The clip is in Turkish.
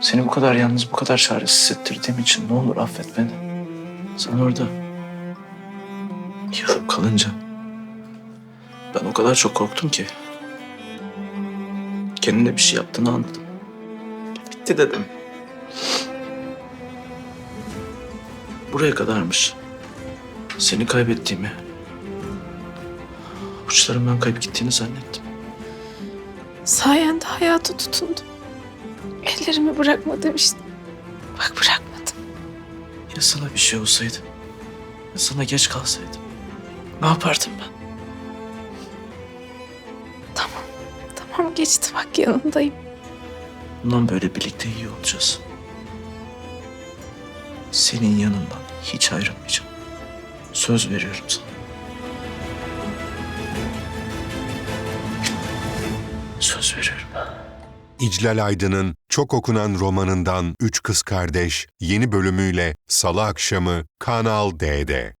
Seni bu kadar yalnız, bu kadar çaresiz hissettirdiğim için ne olur affet beni. Sen orada yığılıp kalınca ben o kadar çok korktum ki. Kendine bir şey yaptığını anladım. Bitti dedim. Buraya kadarmış. Seni kaybettiğimi, uçlarımdan kayıp gittiğini zannettim. Sayende hayata tutundum. Ellerimi bırakmadım işte. Bak bırakmadım. Ya sana bir şey olsaydı? Ya sana geç kalsaydım? Ne yapardım ben? Tamam. Tamam geçti bak yanındayım. Bundan böyle birlikte iyi olacağız. Senin yanından hiç ayrılmayacağım. Söz veriyorum sana. Söz veriyorum. İclal Aydın'ın çok okunan romanından Üç Kız Kardeş yeni bölümüyle Salı akşamı Kanal D'de.